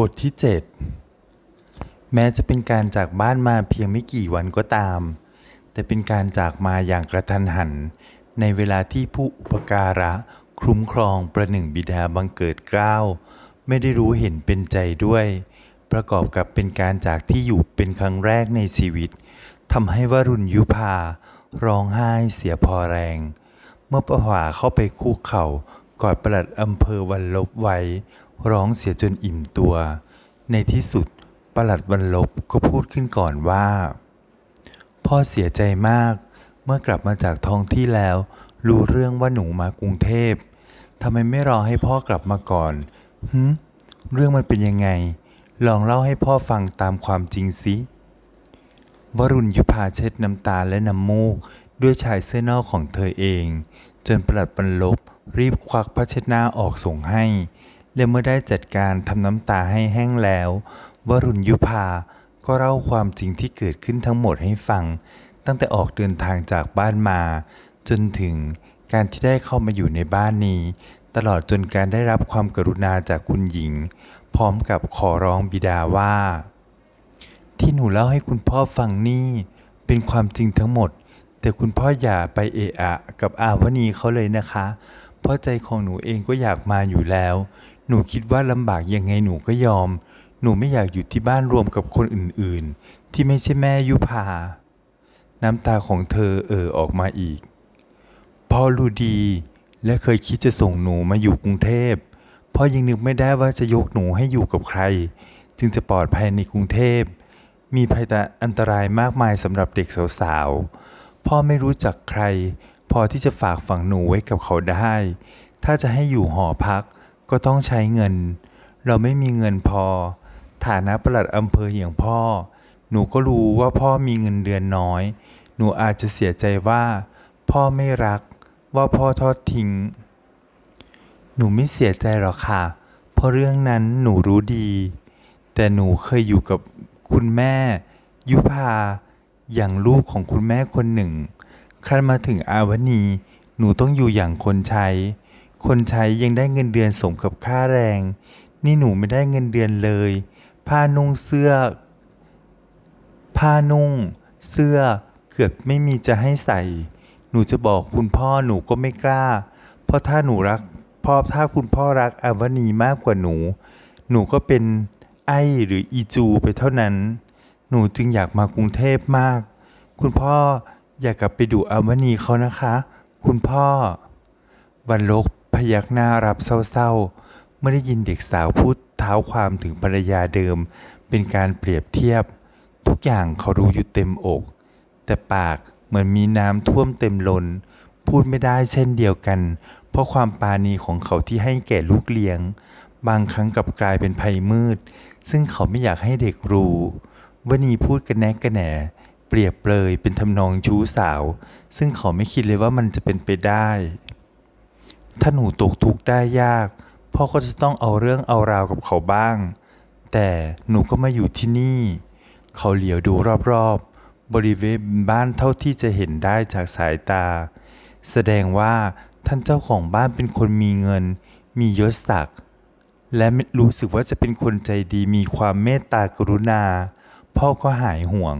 บทที่ 7 แม้จะเป็นการจากบ้านมาเพียงไม่กี่วันก็ตาม แต่เป็นการจากมาอย่างกระทันหัน ในเวลาที่ผู้อุปการะคุ้มครองประหนึ่งบิดาบังเกิดเกล้า ไม่ได้รู้เห็นเป็นใจด้วย ประกอบกับเป็นการจากที่อยู่เป็นครั้งแรกในชีวิตทำให้วรุณยุพาร้องไห้เสียพอแรง เมื่อประหวาเข้าไปคุกเข่ากอดประหลัดอำเภอวันลบไว้ ร้องเสียจนอิ่มตัว ในที่สุดประหลัดวันลบก็พูดขึ้นก่อนว่า พ่อเสียใจมากเมื่อกลับมาจากท้องที่แล้ว รู้เรื่องว่าหนูมากรุงเทพทำไมไม่รอให้พ่อกลับมาก่อนหืมเรื่องมันเป็นยังไง ลองเล่าให้พ่อฟังตามความจริงสิวรุณยุพาเช็ดน้ำตาและน้ำมูกด้วยชายเสื้อนอกของเธอเอง จนประหลัดบรรลบรีบควักผ้าเช็ดหน้าออกส่งให้ และเมื่อได้จัดการทำน้ำตาให้แห้งแล้ววรุณยุพาก็เล่าความจริงที่เกิดขึ้นทั้งหมดให้ฟัง ตั้งแต่ออกเดินทางจากบ้านมา จนถึงการที่ได้เข้ามาอยู่ในบ้านนี้ ตลอดจนการได้รับความกรุณาจากคุณหญิง พร้อมกับขอร้องบิดาว่า ที่หนูเล่าให้คุณพ่อฟังนี่เป็นความจริงทั้งหมด แต่คุณพ่ออย่าไปเอะอะ กับอาวนีเขาเลยนะคะ เพราะใจของหนูเองก็อยากมาอยู่แล้ว หนูคิดว่าลำบากยังไงหนูก็ยอม หนูไม่อยากอยู่ที่บ้านรวมกับคนอื่นๆ ที่ไม่ใช่แม่ยุพา น้ำตาของเธอเอ่อออกมาอีก พ่อรู้ดีและเคยคิดจะส่งหนูมาอยู่กรุงเทพพ่อยังนึกไม่ได้ว่าจะยกหนูให้อยู่กับใคร จึงจะปลอดภัยในกรุงเทพ มีภัยอันตรายมากมายสำหรับเด็กสาวๆ พ่อไม่รู้จักใคร พอที่จะฝากฝังหนูไว้กับเขาได้ ถ้าจะให้อยู่หอพัก ก็ต้องใช้เงิน เราไม่มีเงินพอ ฐานะประหลัดอำเภออย่างพ่อ หนูก็รู้ว่าพ่อมีเงินเดือนน้อย หนูอาจจะเสียใจว่า พ่อไม่รักว่าพ่อทอดทิ้ง หนูไม่เสียใจหรอกค่ะ เพราะเรื่องนั้นหนูรู้ดี แต่หนูเคยอยู่กับคุณแม่ ยุพาอย่างลูกของคุณแม่คนหนึ่งครั้นมาถึงอาวนีหนูต้องอยู่อย่างคนใช้ คนใช้ยังได้เงินเดือนสมกับค่าแรง นี่หนูไม่ได้เงินเดือนเลย ผ้านุ่งเสื้อ ผ้านุ่ง เสื้อ เกือบไม่มีจะให้ใส่ หนูจะบอกคุณพ่อหนูก็ไม่กล้า เพราะถ้าหนูรักพ่อถ้าคุณพ่อรักอวนีมากกว่าหนู หนูก็เป็นไอหรืออีจูไปเท่านั้น หนูจึงอยากมากรุงเทพมาก คุณพ่ออยากกลับไปดูอวนีเขานะคะ คุณพ่อวันลก ยักหน้ารับเศร้าๆ เมื่อได้ยินเด็กสาวพูดเท้าความถึงภรรยาเดิม เป็นการเปรียบเทียบ ทุกอย่างเขารู้อยู่เต็มอก แต่ปากเหมือนมีน้ำท่วมเต็มล้นพูดไม่ได้เช่นเดียวกัน เพราะความปาณีของเขาที่ให้แก่ลูกเลี้ยง บางครั้งกลับกลายเป็นภัยมืด ซึ่งเขาไม่อยากให้เด็กรู้วนีพูดกันแนกกันแหนเปรียบเปรยเป็นทำนองชู้สาว ซึ่งเขาไม่คิดเลยว่ามันจะเป็นไปได้ ถ้าหนูตกทุกข์ได้ยาก พ่อก็จะต้องเอาเรื่องเอาราวกับเขาบ้าง แต่หนูก็มาอยู่ที่นี่ เขาเหลียวดูรอบๆ บริเวณบ้านเท่าที่จะเห็นได้จากสายตา แสดงว่าท่านเจ้าของบ้านเป็นคนมีเงิน มียศศักดิ์และรู้สึกว่าจะเป็นคนใจดีมีความเมตตากรุณา พ่อก็หายห่วง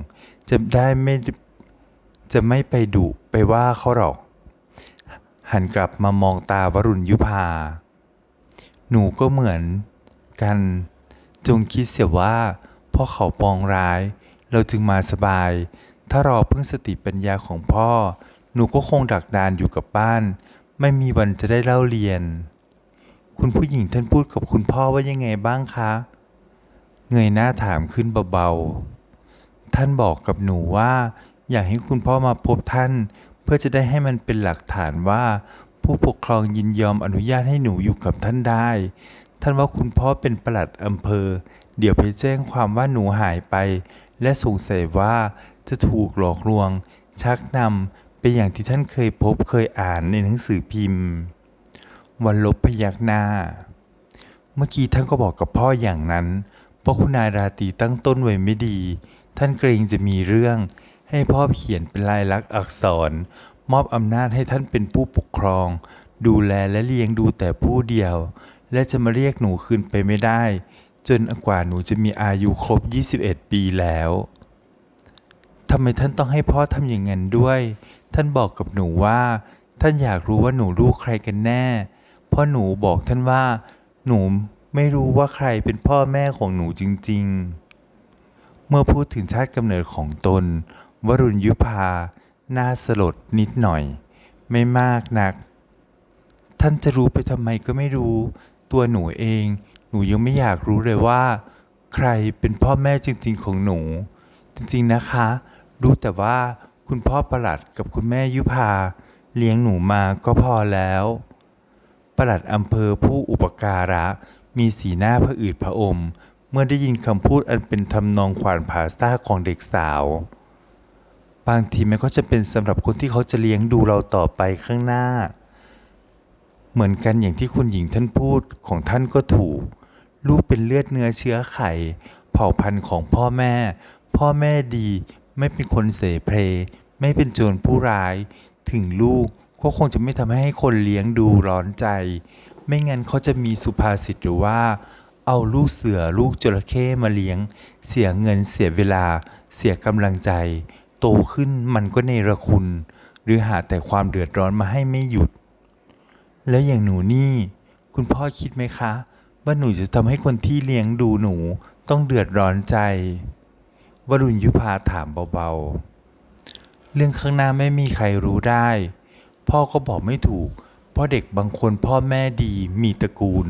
จะได้ไม่จะไม่ไปดุไปว่าเขาหรอก หันกลับมามองตาวรุณยุพา หนูก็เหมือนกัน จงคิดเสียว่าพ่อเขาปองร้าย เราจึงมาสบาย ถ้ารอพึ่งสติปัญญาของพ่อ หนูก็คงดักดานอยู่กับบ้าน ไม่มีวันจะได้เล่าเรียน คุณผู้หญิงท่านพูดกับคุณพ่อว่ายังไงบ้างคะ เงยหน้าถามขึ้นเบาๆ ท่านบอกกับหนูว่า อยากให้คุณพ่อมาพบท่าน เพื่อจะได้ให้มันเป็นหลักฐานว่า ผู้ปกครองยินยอมอนุญาตให้หนูอยู่กับท่านได้ ท่านว่าคุณพ่อเป็นปลัดอำเภอ เดี๋ยวไปแจ้งความว่าหนูหายไป และสงสัยว่าจะถูกหลอกลวง ชักนำไปอย่างที่ท่านเคยพบเคยอ่านในหนังสือพิมพ์ วันลบพยักหน้า เมื่อกี้ท่านก็บอกกับพ่ออย่างนั้น เพราะคุณนายราตรีตั้งต้นไว้ไม่ดี ท่านเกรงจะมีเรื่อง ให้พ่อเขียนเป็นลายลักษณ์อักษร มอบอำนาจให้ท่านเป็นผู้ปกครอง ดูแลและเลี้ยงดูแต่ผู้เดียว และจะมาเรียกหนูคืนไปไม่ได้ จนกว่าหนูจะมีอายุครบ 21 ปีแล้วทำไมท่านต้องให้พ่อทำอย่างนั้นด้วย ท่านบอกกับหนูว่า ท่านอยากรู้ว่าหนูลูกใครกันแน่เพราะหนูบอกท่านว่า หนูไม่รู้ว่าใครเป็นพ่อแม่ของหนูจริง ๆ เมื่อพูดถึงชาติกำเนิดของตน วรุณยุพาน้าสลดนิดหน่อย ไม่มากนัก ท่านจะรู้ไปทำไมก็ไม่รู้ ตัวหนูเอง หนูยังไม่อยากรู้เลยว่า ใครเป็นพ่อแม่จริง ๆ ของหนู จริงๆนะคะ รู้แต่ว่าคุณพ่อประหลัดกับคุณแม่ยุพาเลี้ยงหนูมาก็พอแล้วประหลัดอำเภอผู้อุปการะ มีสีหน้าผะอืดผะอม เมื่อได้ยินคำพูดอันเป็นทำนองขวานผ่าซ่าของเด็กสาว บางทีมันก็จะเป็นสำหรับคนที่เขาจะเลี้ยงดูเราต่อไปข้างหน้า เหมือนกันอย่างที่คุณหญิงท่านพูดของท่านก็ถูก ลูกเป็นเลือดเนื้อเชื้อไข่เผ่าพันธุ์ของพ่อแม่ พ่อแม่ดี ไม่เป็นคนเสเพลไม่เป็นโจรผู้ร้าย ถึงลูกก็คงจะไม่ทำให้คนเลี้ยงดูร้อนใจ ไม่งั้นเขาจะมีสุภาษิตหรือว่า เอาลูกเสือลูกจระเข้มาเลี้ยง เสียเงินเสียเวลา เสียกำลังใจ โตขึ้นมันก็เนรคุณ หรือหาแต่ความเดือดร้อนมาให้ไม่หยุด แล้วอย่างหนูนี่ คุณพ่อคิดไหมคะ ว่าหนูจะทำให้คนที่เลี้ยงดูหนูต้องเดือดร้อนใจ วรุณยุพาถามเบาๆ เรื่องข้างหน้าไม่มีใครรู้ได้ พ่อก็บอกไม่ถูก เพราะเด็กบางคนพ่อแม่ดีมีตระกูล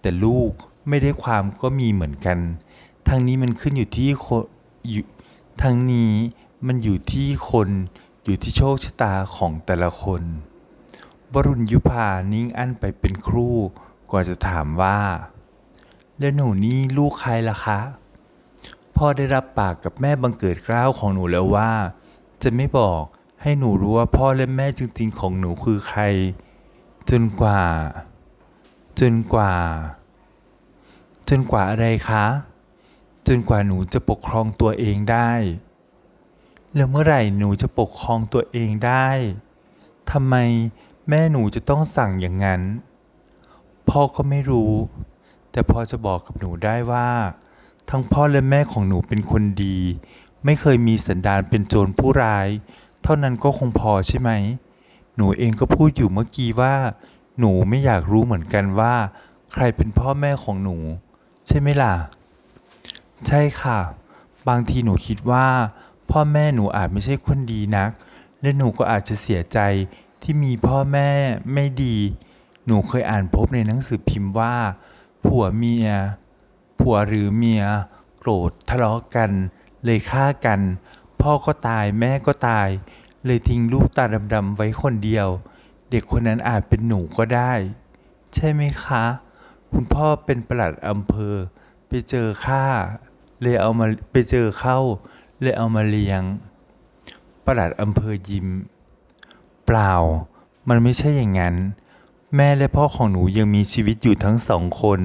แต่ลูกไม่ได้ความก็มีเหมือนกัน ทั้งนี้มันขึ้นอยู่ที่ทั้งนี้ มันอยู่ที่คนอยู่ที่โชคชะตาของแต่ละคน วรุณยุพานิ่งอั้นไปเป็นครู่ก่อนจะถามว่า แล้วหนูนี่ลูกใครล่ะคะพ่อได้รับปากกับแม่บังเกิดเกล้าวของหนูแล้วว่า จะไม่บอกให้หนูรู้ว่าพ่อและแม่จริง ๆ ของหนูคือใคร จนกว่า จนกว่า จนกว่าอะไรคะ จนกว่าหนูจะปกครองตัวเองได้ แล้วเมื่อไหร่หนูจะปกครองตัวเองได้ทำไมแม่หนูจะต้องสั่งอย่างนั้น พ่อก็ไม่รู้ แต่พ่อจะบอกกับหนูได้ว่า ทั้งพ่อและแม่ของหนูเป็นคนดี ไม่เคยมีสันดานเป็นโจรผู้ร้าย เท่านั้นก็คงพอใช่ไหม หนูเองก็พูดอยู่เมื่อกี้ว่า หนูไม่อยากรู้เหมือนกันว่า ใครเป็นพ่อแม่ของหนู ใช่ไหมล่ะ ใช่ค่ะ บางทีหนูคิดว่า พ่อแม่หนูอาจไม่ใช่คนดีนัก และหนูก็อาจจะเสียใจที่มีพ่อแม่ไม่ดี หนูเคยอ่านพบในหนังสือพิมพ์ว่า ผัวเมีย ผัวหรือเมีย โกรธทะเลาะกัน เลยฆ่ากัน พ่อก็ตายแม่ก็ตาย เลยทิ้งลูกตาดำๆไว้คนเดียว เด็กคนนั้นอาจเป็นหนูก็ได้ ใช่ไหมคะ คุณพ่อเป็นปลัดอำเภอ ไปเจอข้าเลยเอามาไปเจอเข้า เลยเอามาเลี้ยง ประหลัดอำเภอยิ้ม เปล่า มันไม่ใช่อย่างนั้น แม่และพ่อของหนูยังมีชีวิตอยู่ทั้งสองคน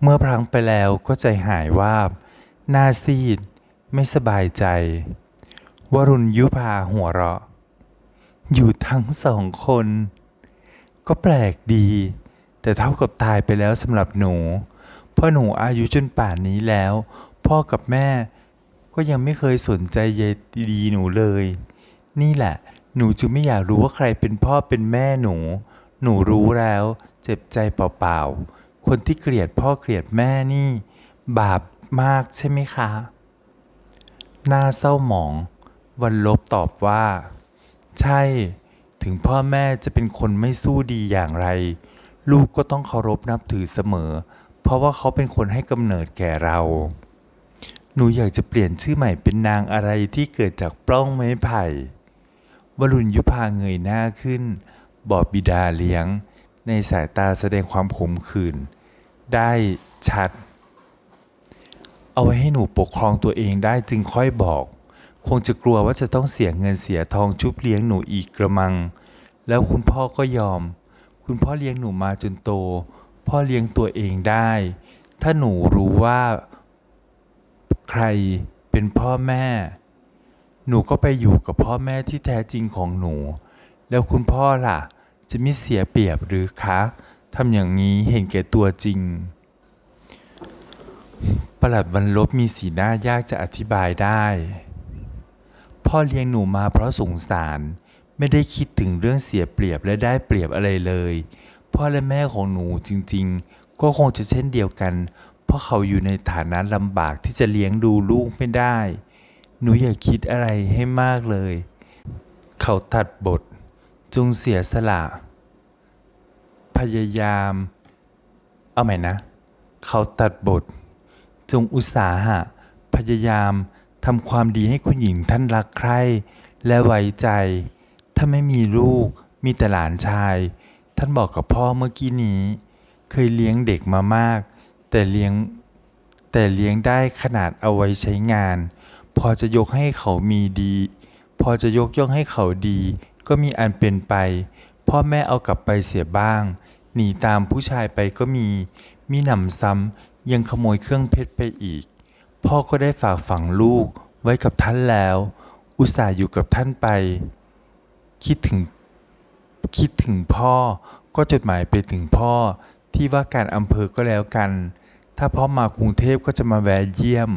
เมื่อพลังไปแล้วก็ใจหายวาบ หน้าซีด ไม่สบายใจ วรุณยุพาหัวเราะ อยู่ทั้งสองคน ก็แปลกดี แต่เท่ากับตายไปแล้วสำหรับหนู เพราะหนูอายุจนป่านนี้แล้ว พ่อกับแม่ ก็ยังไม่เคยสนใจใยดีหนูเลย นี่แหละ หนูจึงไม่อยากรู้ว่าใครเป็นพ่อเป็นแม่หนู หนูรู้แล้ว เจ็บใจเปล่าๆ คนที่เกลียดพ่อเกลียดแม่นี่ บาปมากใช่ไหมคะ หน้าเศร้าหมอง วันลบตอบว่า ใช่ ถึงพ่อแม่จะเป็นคนไม่สู้ดีอย่างไร ลูกก็ต้องเคารพนับถือเสมอ เพราะว่าเขาเป็นคนให้กำเนิดแก่เรา หนูอยากจะเปลี่ยนชื่อใหม่เป็นนางอะไรที่เกิดจากปล้องไม้ไผ่ วรุณยุพาเงยหน้าขึ้น บอกบิดาเลี้ยง ในสายตาแสดงความขมขื่น ได้ชัด เอาไว้ให้หนูปกครองตัวเองได้จึงค่อยบอก คงจะกลัวว่าจะต้องเสียเงินเสียทองชุบเลี้ยงหนูอีกกระมัง แล้วคุณพ่อก็ยอม คุณพ่อเลี้ยงหนูมาจนโต พ่อเลี้ยงตัวเองได้ ถ้าหนูรู้ว่า ใครเป็นพ่อแม่ หนูก็ไปอยู่กับพ่อแม่ที่แท้จริงของหนู แล้วคุณพ่อล่ะ จะไม่เสียเปรียบหรือคะทำอย่างนี้เห็นแก่ตัวจริง ประหลัดวันลบมีสีหน้ายากจะอธิบายได้ พ่อเลี้ยงหนูมาเพราะสงสารไม่ได้คิดถึงเรื่องเสียเปรียบและได้เปรียบอะไรเลย พ่อและแม่ของหนูจริงๆ ก็คงจะเช่นเดียวกัน เพราะเขาอยู่ในฐานะลำบากที่จะเลี้ยงดูลูกไม่ได้ หนูอย่าคิดอะไรให้มากเลย เขาตัดบทจงเสียสละ พยายาม เอาใหม่นะ เขาตัดบท จงอุตสาหะ พยายามทำความดีให้คุณหญิงท่านรักใคร่และไว้ใจ ถ้าไม่มีลูกมีแต่หลานชาย ท่านบอกกับพ่อเมื่อกี้นี้ เคยเลี้ยงเด็กมามาก แต่เลี้ยงแต่เลี้ยงได้ขนาดเอาไว้ใช้งาน พอจะยกให้เขามีดี พอจะยกย่องให้เขาดี ก็มีอันเป็นไป พ่อแม่เอากลับไปเสียบ้าง หนีตามผู้ชายไปก็มี มีหนำซ้ำยังขโมยเครื่องเพชรไปอีก พ่อก็ได้ฝากฝังลูกไว้กับท่านแล้ว อุตส่าห์อยู่กับท่านไป คิดถึง คิดถึงพ่อก็จดหมายไปถึงพ่อ ที่ว่าการอำเภอก็แล้วกัน ถ้าพ่อมากรุงเทพก็จะมาแวะเยี่ยม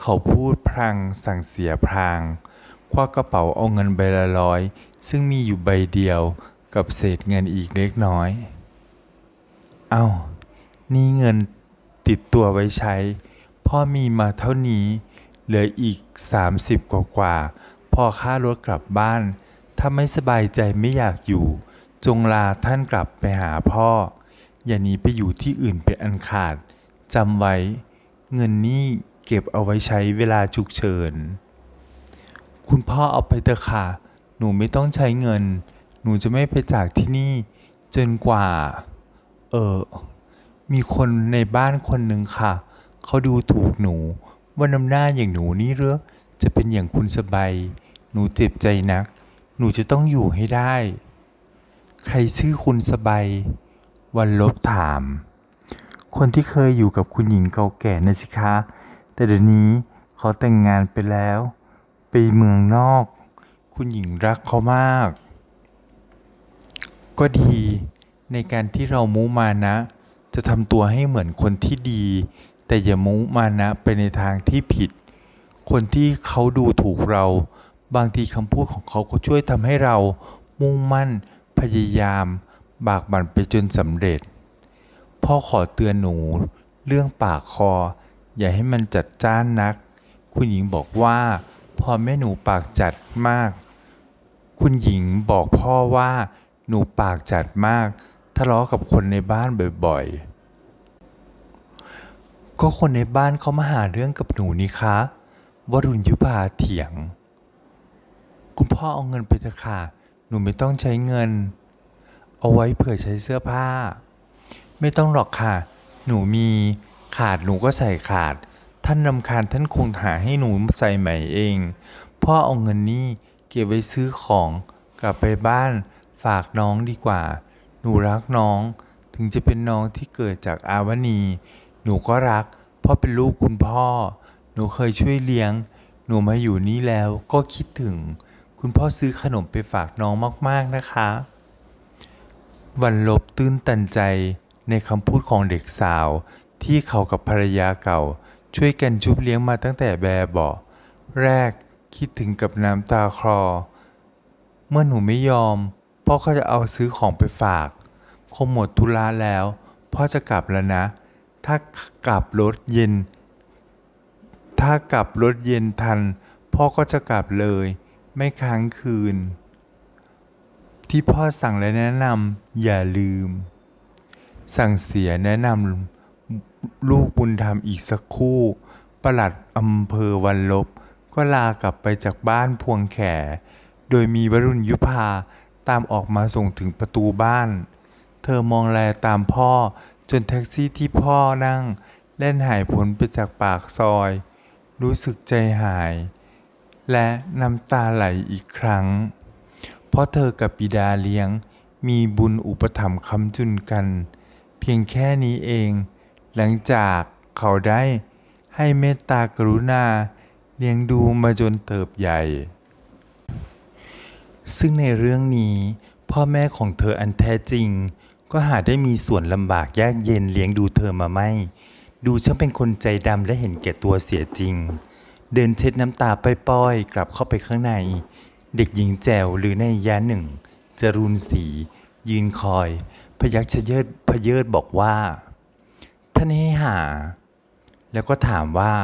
เขาพูดพลางสั่งเสียพลาง ควักกระเป๋าเอาเงินใบละร้อย ซึ่งมีอยู่ใบเดียวกับเศษเงินอีกเล็กน้อย เอา้า นี่เงินติดตัวไว้ใช้ พ่อมีมาเท่านี้ เหลืออีก 30 กว่ากว่าๆพอค่ารถกลับบ้าน ถ้าไม่สบายใจไม่อยากอยู่ จงลาท่านกลับไปหาพ่อ อย่าหนีไปอยู่ที่อื่นเป็นอันขาดจำไว้ เงินนี่เก็บเอาไว้ใช้เวลาฉุกเฉิน คุณพ่อเอาไปเถอะค่ะ หนูไม่ต้องใช้เงิน หนูจะไม่ไปจากที่นี่จนกว่า เออ มีคนในบ้านคนหนึ่งค่ะ เขาดูถูกหนู ว่าน้ำหน้าอย่างหนูนี่เหรือจะเป็นอย่างคุณสบายหนูเจ็บใจนัก หนูจะต้องอยู่ให้ได้ ใครชื่อคุณสบาย วันลบถาม คนที่เคยอยู่กับคุณหญิงเก่าแก่นะสิคะ แต่เดี๋ยวนี้เขาแต่งงานไปแล้ว ไปเมืองนอก คุณหญิงรักเขามาก ก็ดีในการที่เรามุมานะ จะทำตัวให้เหมือนคนที่ดี แต่อย่ามุมานะไปในทางที่ผิด คนที่เขาดูถูกเรา บางทีคำพูดของเขาก็ช่วยทำให้เรามุ่งมั่นพยายาม บากบั่นไปจนสำเร็จ พ่อขอเตือนหนูเรื่องปากคอ อย่าให้มันจัดจ้านนัก คุณหญิงบอกว่าพอแม่หนูปากจัดมาก คุณหญิงบอกพ่อว่าหนูปากจัดมากทะเลาะกับคนในบ้านบ่อยๆ ก็คนในบ้านเขามาหาเรื่องกับหนูนี่คะวรุณยุพาเถียง คุณพ่อเอาเงินไปเถอะค่ะ หนูไม่ต้องใช้เงิน เอาไว้เผื่อใช้เสื้อผ้า ไม่ต้องหรอกค่ะ หนูมีขาดหนูก็ใส่ขาด ท่านรำคาญท่านคงหาให้หนูใส่ใหม่เอง พ่อเอาเงินนี่เก็บไว้ซื้อของ กลับไปบ้านฝากน้องดีกว่า หนูรักน้อง ถึงจะเป็นน้องที่เกิดจากอาวนีหนูก็รัก เพราะเป็นลูกคุณพ่อ หนูเคยช่วยเลี้ยง หนูมาอยู่นี่แล้วก็คิดถึง คุณพ่อซื้อขนมไปฝากน้องมากๆนะคะ วันลบตื้นตันใจในคำพูดของเด็กสาว ที่เขากับภรรยาเก่า ช่วยกันชุบเลี้ยงมาตั้งแต่แบบเบาะแรกคิดถึงกับน้ำตาคลอ เมื่อหนูไม่ยอม พ่อก็จะเอาซื้อของไปฝาก คงหมดธุระแล้ว พ่อจะกลับแล้วนะ ถ้ากลับรถเย็น ถ้ากลับรถเย็นทัน พ่อก็จะกลับเลย ไม่ค้างคืน ที่พ่อสั่งและแนะนำอย่าลืม สั่งเสียแนะนำลูกบุญธรรมอีกสักคู่ประหลัดอำเภอวันลบ ก็ลากลับไปจากบ้านพวงแข โดยมีวรุณยุพาตามออกมาส่งถึงประตูบ้าน เธอมองแลตามพ่อจนแท็กซี่ที่พ่อนั่งเล่นหายพ้นไปจากปากซอย รู้สึกใจหาย และน้ำตาไหลอีกครั้ง เพราะเธอกับบิดาเลี้ยง มีบุญอุปถัมภ์ค้ำจุนกัน เพียงแค่นี้เอง หลังจากเขาได้ให้เมตตากรุณาเลี้ยงดูมาจนเติบใหญ่ ซึ่งในเรื่องนี้พ่อแม่ของเธออันแท้จริง ก็หาได้มีส่วนลำบากยากเย็นเลี้ยงดูเธอมาไม่ ดูช่างเป็นคนใจดำและเห็นแก่ตัวเสียจริง เดินเช็ดน้ำตาป้อยๆกลับเข้าไปข้างใน เด็กหญิงแจวหรือในยะหนึ่ง จรูนสี ยืนคอย พยักชะเยิดพเยิดบอกว่าท่านให้หา แล้วก็ถามว่า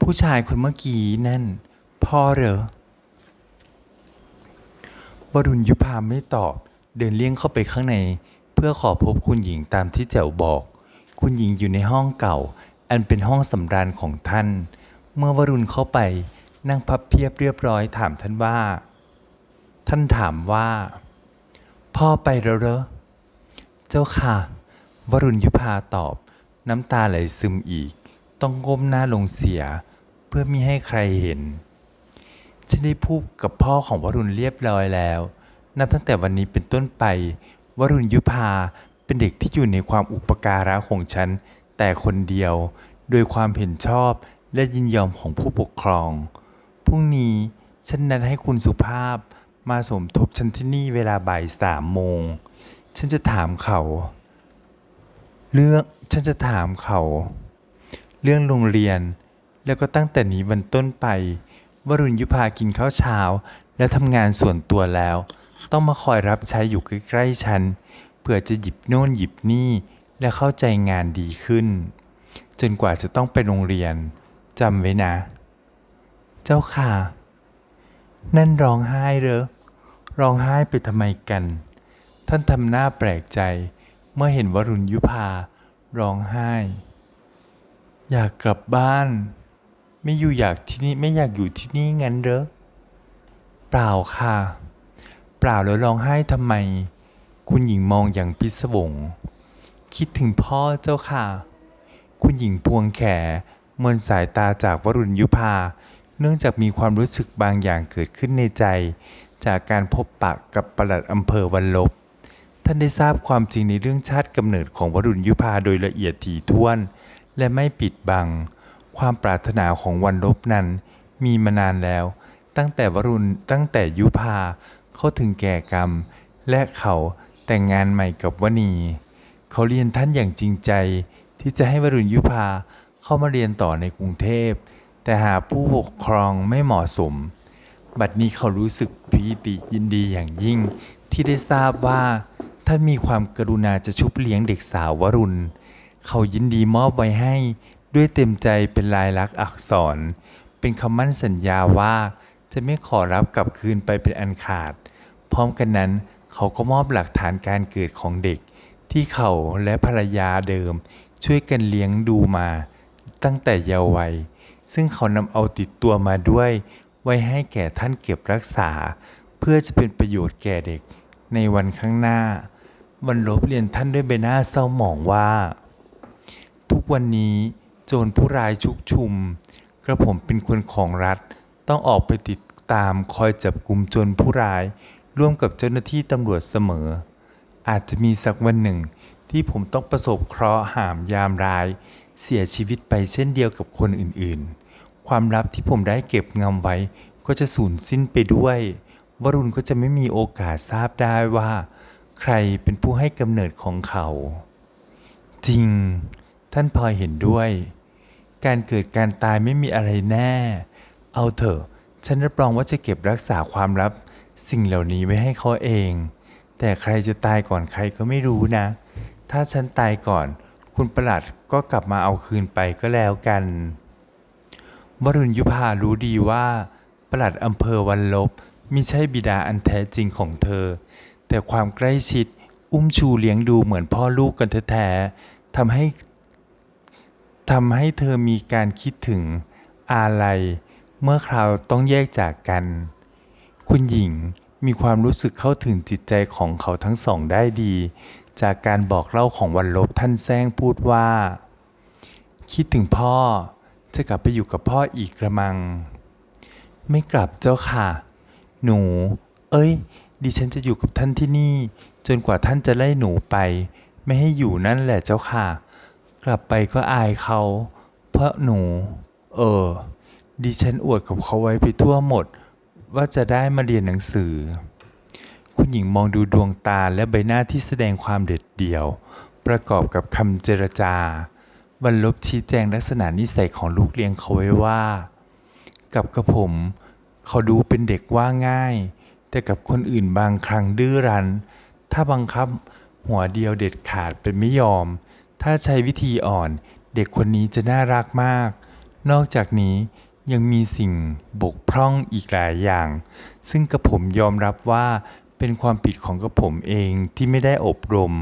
ผู้ชายคนเมื่อกี้นั่น พ่อเหรอวรุณยุพาไม่ตอบเดินเลี่ยงเข้าไปข้างใน เพื่อขอพบคุณหญิงตามที่แจ๋วบอก คุณหญิงอยู่ในห้องเก่า อันเป็นห้องสำราญของท่าน เมื่อวรุณเข้าไป นั่งพับเพียบเรียบร้อยถามท่านว่า ท่านถามว่า พ่อไปแล้วเหรอเจ้าค่ะ วรุณยุพาตอบ น้ำตาไหลซึมอีก ต้องก้มหน้าลงเสีย เพื่อมิให้ใครเห็นฉันได้พูดกับพ่อของวรุณเรียบร้อยแล้ว นับตั้งแต่วันนี้เป็นต้นไป วรุณยุพาเป็นเด็กที่อยู่ในความอุปการะของฉัน แต่คนเดียว โดยความเห็นชอบและยินยอมของผู้ปกครอง รุ่งนี้ฉันนัดให้คุณสุภาพมาสมทบฉันที่นี่เวลาบ่ายสามโมง ฉันจะถามเขา เรื่องฉันจะถามเขา เรื่องโรงเรียน แล้วก็ตั้งแต่นี้วันต้นไปวรุณยุพากินข้าวเช้า และทำงานส่วนตัวแล้ว ต้องมาคอยรับใช้อยู่ใกล้ๆฉันเพื่อจะหยิบโน่นหยิบนี่และเข้าใจงานดีขึ้น จนกว่าจะต้องไปโรงเรียนจำไว้นะ เจ้าค่ะ นั่นร้องไห้เหรอ ร้องไห้ไปทำไมกัน ท่านทำหน้าแปลกใจ เมื่อเห็นวรุณยุพาร้องไห้ อยากกลับบ้าน ไม่อยู่อยากที่นี่ไม่อยากอยู่ที่นี่งั้นเหรอ เปล่าค่ะ เปล่าแล้วร้องไห้ทำไม คุณหญิงมองอย่างพิศวง คิดถึงพ่อเจ้าค่ะ คุณหญิงพวงแขเมินสายตาจากวรุณยุพา เนื่องจากมีความรู้สึกบางอย่างเกิดขึ้นในใจ จากการพบปะกับปลัดอำเภอวันลบ ท่านได้ทราบความจริงในเรื่องชาติกำเนิดของวรุณยุพาโดยละเอียดถี่ถ้วน และไม่ปิดบัง ความปรารถนาของวันลบนั้น มีมานานแล้ว ตั้งแต่วรุณตั้งแต่ยุพาเขาถึงแก่กรรม และเขาแต่งงานใหม่กับวณี เขาเรียนท่านอย่างจริงใจที่จะให้วรุณยุพาเข้ามาเรียนต่อในกรุงเทพ แต่หากผู้ปกครองไม่เหมาะสม บัดนี้เขารู้สึกปีติยินดีอย่างยิ่ง ที่ได้ทราบว่าท่านมีความกรุณาจะชุบเลี้ยงเด็กสาววรุณ เขายินดีมอบไว้ให้ด้วยเต็มใจเป็นลายลักษณ์อักษร เป็นคำมั่นสัญญาว่าจะไม่ขอรับกลับคืนไปเป็นอันขาด พร้อมกันนั้นเขาก็มอบหลักฐานการเกิดของเด็ก ที่เขาและภรรยาเดิม ช่วยกันเลี้ยงดูมา ตั้งแต่เยาว์วัย ซึ่งเขานำเอาติดตัวมาด้วย ไว้ให้แก่ท่านเก็บรักษา เพื่อจะเป็นประโยชน์แก่เด็กในวันข้างหน้าวันลบเรียนท่านด้วยใบหน้าเศร้าหมองว่า ทุกวันนี้โจรผู้ร้ายชุกชุม กระผมเป็นคนของรัฐ ต้องออกไปติดตามคอยจับกลุ่มโจรผู้ร้าย ร่วมกับเจ้าหน้าที่ตำรวจเสมอ อาจจะมีสักวันหนึ่งที่ผมต้องประสบเคราะห์หามยามร้าย เสียชีวิตไปเช่นเดียวกับคนอื่นๆ ความลับที่ผมได้เก็บงำไว้ ก็จะสูญสิ้นไปด้วย วรุณก็จะไม่มีโอกาสทราบได้ว่า ใครเป็นผู้ให้กำเนิดของเขา จริง ท่านพอยเห็นด้วย การเกิดการตายไม่มีอะไรแน่ เอาเถอะ ฉันรับรองว่าจะเก็บรักษาความลับ สิ่งเหล่านี้ไว้ให้เขาเอง แต่ใครจะตายก่อนใครก็ไม่รู้นะ ถ้าฉันตายก่อน คุณประหลัดก็กลับมาเอาคืนไปก็แล้วกัน วรุณยุพารู้ดีว่าปลัดอำเภอวันลบมิใช่บิดาอันแท้จริงของเธอ แต่ความใกล้ชิดอุ้มชูเลี้ยงดูเหมือนพ่อลูกกันแท้ๆทำให้ทำให้เธอมีการคิดถึงอาลัยเมื่อคราวต้องแยกจากกัน คุณหญิงมีความรู้สึกเข้าถึงจิตใจของเขาทั้งสองได้ดี จากการบอกเล่าของวันลบท่านแซงพูดว่า คิดถึงพ่อ จะกลับไปอยู่กับพ่ออีกกระมัง ไม่กลับเจ้าค่ะ หนู เอ้ย ดิฉันจะอยู่กับท่านที่นี่ จนกว่าท่านจะไล่หนูไป ไม่ให้อยู่นั่นแหละเจ้าค่ะ กลับไปก็อายเขา เพราะหนู เออ ดิฉันอวดกับเขาไว้ไปทั่วหมด ว่าจะได้มาเรียนหนังสือ คุณหญิงมองดูดวงตาและใบหน้าที่แสดงความเด็ดเดี่ยว ประกอบกับคำเจรจา วันลบชี้แจงลักษณะนิสัยของลูกเลี้ยงเขาไว้ว่า กับกระผมเขาดูเป็นเด็กว่าง่าย แต่กับคนอื่นบางครั้งดื้อรั้น ถ้าบังคับหัวเดียวเด็ดขาดเป็นไม่ยอม ถ้าใช้วิธีอ่อน เด็กคนนี้จะน่ารักมาก นอกจากนี้ยังมีสิ่งบกพร่องอีกหลายอย่าง ซึ่งกระผมยอมรับว่าเป็นความผิดของกระผมเองที่ไม่ได้อบรม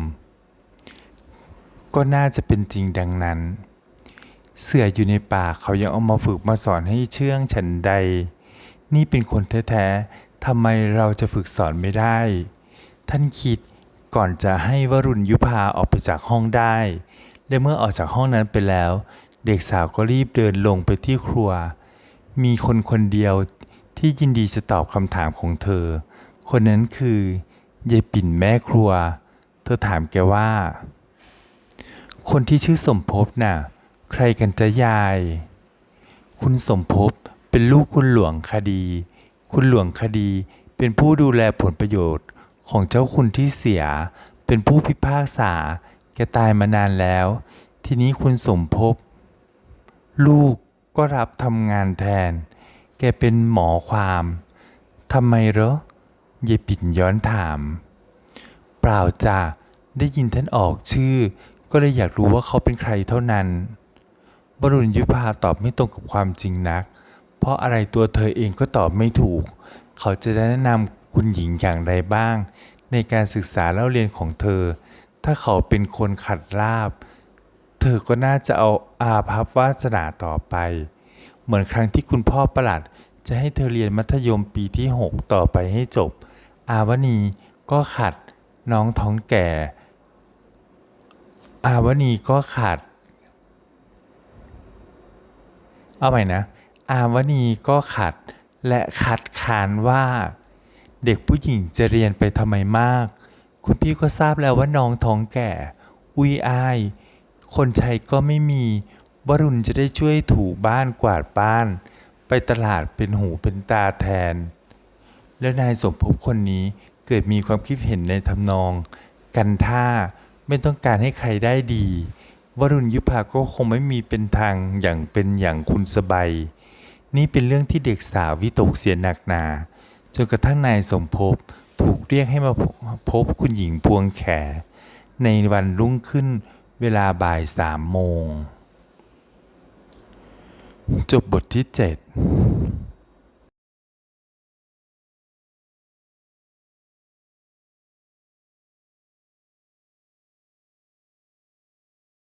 ก็น่าจะเป็นจริงดังนั้น เสืออยู่ในป่าเขายังเอามาฝึกมาสอนให้เชื่องฉันใด นี่เป็นคนแท้ๆทำไมเราจะฝึกสอนไม่ได้ ท่านคิดก่อนจะให้วรุณยุพาออกไปจากห้องได้ และเมื่อออกจากห้องนั้นไปแล้ว เด็กสาวก็รีบเดินลงไปที่ครัว มีคนคนเดียวที่ยินดีจะตอบคำถามของเธอ คนนั้นคือยายปิ่นแม่ครัว เธอถามแกว่า คนที่ชื่อสมภพน่ะ ใครกันจะยาย คุณสมภพเป็นลูกคุณหลวงคดี คุณหลวงคดีเป็นผู้ดูแลผลประโยชน์ของเจ้าคุณที่เสีย เป็นผู้พิพากษา แกตายมานานแล้ว ทีนี้คุณสมภพลูกก็รับทำงานแทน แกเป็นหมอความทำไมเหรอยายปิ่นย้อนถาม เปล่าจ้ะได้ยินท่านออกชื่อ ก็เลยอยากรู้ว่าเขาเป็นใครเท่านั้น บรุณยุพาตอบไม่ตรงกับความจริงนัก เพราะอะไรตัวเธอเองก็ตอบไม่ถูก เขาจะแนะนำคุณหญิงอย่างไรบ้าง ในการศึกษาเล่าเรียนของเธอ ถ้าเขาเป็นคนขัดลาบ เธอก็น่าจะเอาอาภัพวาสนาต่อไป เหมือนครั้งที่คุณพ่อประหลัดจะให้เธอเรียนมัธยมปีที่ 6 ต่อไปให้จบ อาวนีก็ขัดน้องท้องแก่ อาวนีก็ขัดเอาใหม่นะ อาวนีก็ขัด และขัดขานว่า เด็กผู้หญิงจะเรียนไปทำไมมาก คุณพี่ก็ทราบแล้วว่าน้องท้องแก่ อุ้ยอาย คนใช้ก็ไม่มี วรุณจะได้ช่วยถูบ้านกวาดบ้าน ไปตลาดเป็นหูเป็นตาแทน แล้วนายสมภพคนนี้เกิดมีความคิดเห็นในทำนอง กันท่า ไม่ต้องการให้ใครได้ดีวรุณยุพาก็คงไม่มีเป็นทางอย่างเป็นอย่างคุณสบายนี่เป็นเรื่องที่เด็กสาววิตกเสียหนักหนาจนกระทั่งนายสมภพถูกเรียกให้มาพบคุณหญิงพวงแข ในวันรุ่งขึ้นเวลาบ่ายสามโมง จบบทที่7